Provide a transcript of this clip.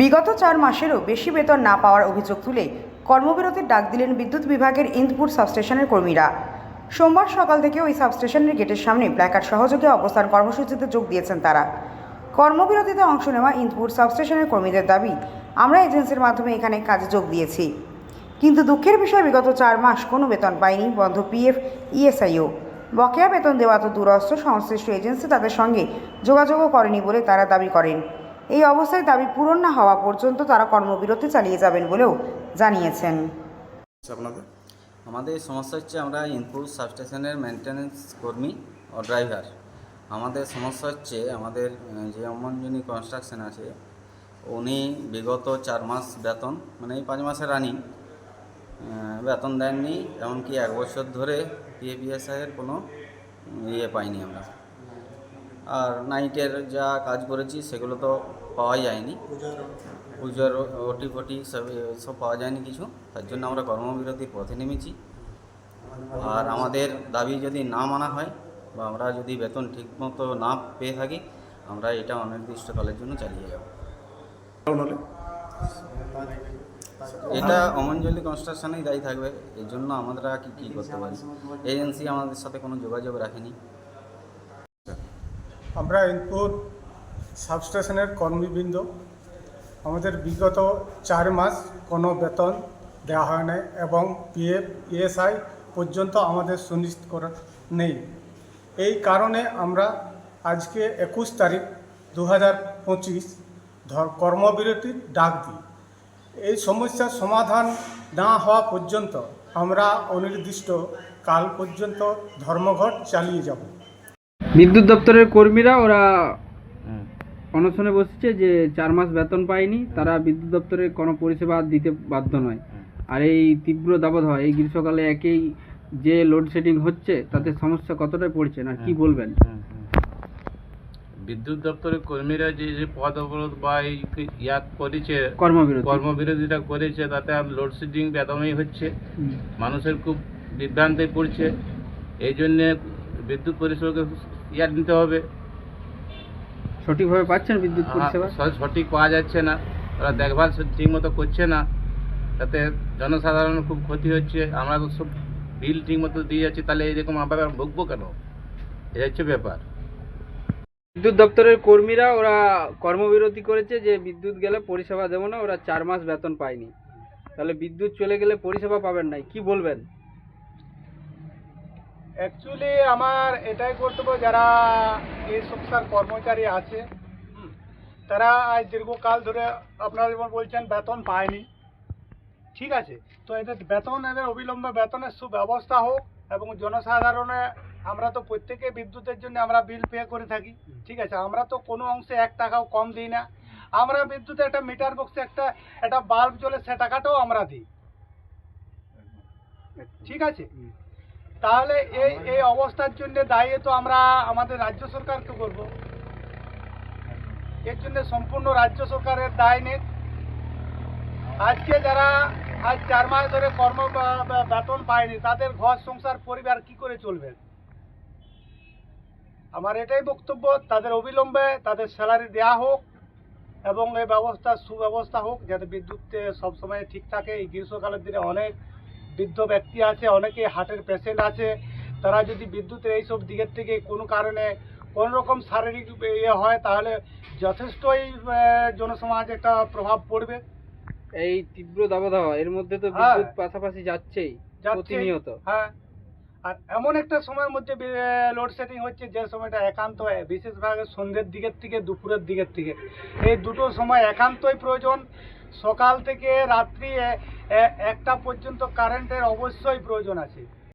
বিগত চার মাসেরও বেশি বেতন না পাওয়ার অভিযোগ তুলে কর্মবিরতির ডাক দিলেন বিদ্যুৎ বিভাগের ইন্দপুর সাবস্টেশনের কর্মীরা। সোমবার সকাল থেকে ওই সাবস্টেশনের গেটের সামনে প্ল্যাকার্ড সহযোগে অবস্থান কর্মসূচিতে যোগ দিয়েছেন তারা। কর্মবিরতিতে অংশ নেওয়া ইন্দপুর সাবস্টেশনের কর্মীদের দাবি, আমরা এজেন্সির মাধ্যমে এখানে কাজে যোগ দিয়েছি। কিন্তু দুঃখের বিষয়, বিগত চার মাস কোনো বেতন পায়নি বন্ধ পিএফ, ইএসআইও। বকেয়া বেতন দেওয়া তো দূরস্থ সংশ্লিষ্ট এজেন্সি তাদের সঙ্গে যোগাযোগও করেনি বলে তারা দাবি করেন। এই অবস্থায় দাবি পূরণ না হওয়া পর্যন্ত তারা কর্মবিরতি চালিয়ে যাবেন বলেও জানিয়েছেন। আপনাদের? আমাদের সমস্যা হচ্ছে আমরা ইনপুট সাবস্টেশনের মেনটেন্যান্স কর্মী ও ড্রাইভার আমাদের সমস্যা হচ্ছে আমাদের যে অমনজনী কনস্ট্রাকশন আছে উনি বিগত চার মাস বেতন মানে এই পাঁচ মাসের রানিং বেতন দেননি এমনকি এক বছর ধরে পিএপিএসআইয়ের কোনো ইয়ে পাইনি আমরা। আর নাইটের যা কাজ করেছি সেগুলো তো পাওয়া যায়নি। পুজোর ওটি ফটি সব সব পাওয়া যায়নি কিছু। তার জন্য আমরা কর্মবিরতির পথে নেমেছি। আর আমাদের দাবি যদি না মানা হয় বা আমরা যদি বেতন ঠিকমতো না পেয়ে থাকি, আমরা এটা অনির্দিষ্টকালের জন্য চালিয়ে যাব। এটা অমঞ্জলি কনস্ট্রাকশনেই দায়ী থাকবে। এর জন্য আমরা কি, কী করতে পারি? এজেন্সি আমাদের সাথে কোনো যোগাযোগ রাখেনি। আমরা ইনপুট সাবস্টেশনের কর্মীবৃন্দ। আমাদের বিগত চার মাস কোনো বেতন দেওয়া হয় নাই এবং পিএফ, ইএসআই পর্যন্ত আমাদের সুনিশ্চিত করা নেই। এই কারণে আমরা আজকে একুশ তারিখ দু হাজার পঁচিশ কর্মবিরতির ডাক দিই। এই সমস্যার সমাধান না হওয়া পর্যন্ত আমরা অনির্দিষ্ট কাল পর্যন্ত ধর্মঘট চালিয়ে যাব। বিদ্যুৎ দপ্তরের কর্মীরা ওরা অনশনে বসছে যে চার মাস বেতন পায়নি তারা বিদ্যুৎ দপ্তরের কোনো পরিষেবা দিতে বাধ্য নয়। আর এই তীব্র দাবদাহ এই গ্রীষ্মকালে একেই যে লোডশেডিং হচ্ছে তাতে সমস্যা কতটাই পড়ছে না কি বলবেন? বিদ্যুৎ দপ্তরের কর্মীরা যে যে পদ অবরোধ বা এই ইয়া করেছে কর্মবিরতি। কর্মবিরোধিতা করেছে তাতে আর লোডশেডিং বেদমই হচ্ছে। মানুষের খুব বিভ্রান্তি পড়ছে। এই জন্যে বিদ্যুৎ পরিষেবাকে ইয়া নিতে হবে। সঠিকভাবে পাচ্ছেন বিদ্যুৎ হ্যাঁ, পরিষেবা? সঠিক পাওয়া যাচ্ছে না। ওরা দেখভাল ঠিক মতো করছে না। তাতে জনসাধারণের খুব ক্ষতি হচ্ছে। আমরা তো সব বিল ঠিক মতো দিয়ে যাচ্ছি। তাহলে এইরকম আবার ভুগবো কেন? এটা হচ্ছে ব্যাপার। বিদ্যুৎ দপ্তরের কর্মীরা ওরা কর্মবিরতি করেছে যে বিদ্যুৎ গেলে পরিষেবা দেবো না। ওরা চার মাস বেতন পায়নি। তাহলে বিদ্যুৎ চলে গেলে পরিষেবা পাবেন নাই কি বলবেন? অ্যাকচুয়ালি আমার এটাই কর্তব্য, যারা এই সংস্থার কর্মচারী আছে, তারা আজ দীর্ঘকাল ধরে আপনারা যেমন বলছেন, বেতন পায়নি। ঠিক আছে, তো এদের বেতন, এদের অবিলম্বে বেতনের সুব্যবস্থা হোক এবং জনসাধারণে আমরা তো প্রত্যেকে বিদ্যুতের জন্য আমরা বিল পে করে থাকি, ঠিক আছে, আমরা তো কোনো অংশে এক টাকাও কম দিই না। আমরা বিদ্যুতে একটা মিটার বক্সে একটা একটা বাল্ব জ্বলে সে টাকাটাও আমরা দিই। ঠিক আছে তাহলে এই এই অবস্থার জন্য দায়ী তো আমরা আমাদের রাজ্য সরকারকে করব। এর জন্য সম্পূর্ণ রাজ্য সরকারের দায় নেই। আজকে যারা আজ চার মাস ধরে কর্ম বেতন পায়নি, তাদের ঘর, সংসার, পরিবার কি করে চলবে? আমার এটাই বক্তব্য, তাদের অবিলম্বে তাদের স্যালারি দেওয়া হোক এবং এই ব্যবস্থা, সুব্যবস্থা হোক, যাতে বিদ্যুৎ সবসময় ঠিক থাকে। এই গ্রীষ্মকালের দিনে অনেক বৃদ্ধ ব্যক্তি আছে অনেকে হার্টের পেশেন্ট আছে তারা যদি বিদ্যুতের এইসব দিকের থেকে কোনো কারণে কোনো রকম শারীরিক ইয়ে হয় তাহলে যথেষ্টই জনসমাজে একটা প্রভাব পড়বে এই তীব্র দাবদাহ এর মধ্যে তো হ্যাঁ। বিদ্যুৎ পাশাপাশি যাচ্ছেই যাচ্ছে। প্রতিনিয়ত হ্যাঁ আর এমন একটা সময়ের মধ্যে লোডশেডিং হচ্ছে যে সময়টা একান্ত বিশেষভাবে সন্ধ্যের দিকের থেকে দুপুরের দিকের থেকে এই দুটো সময় একান্তই প্রয়োজন সকাল থেকে রাত্রি একটা পর্যন্ত কারেন্টের অবশ্যই প্রয়োজন আছে।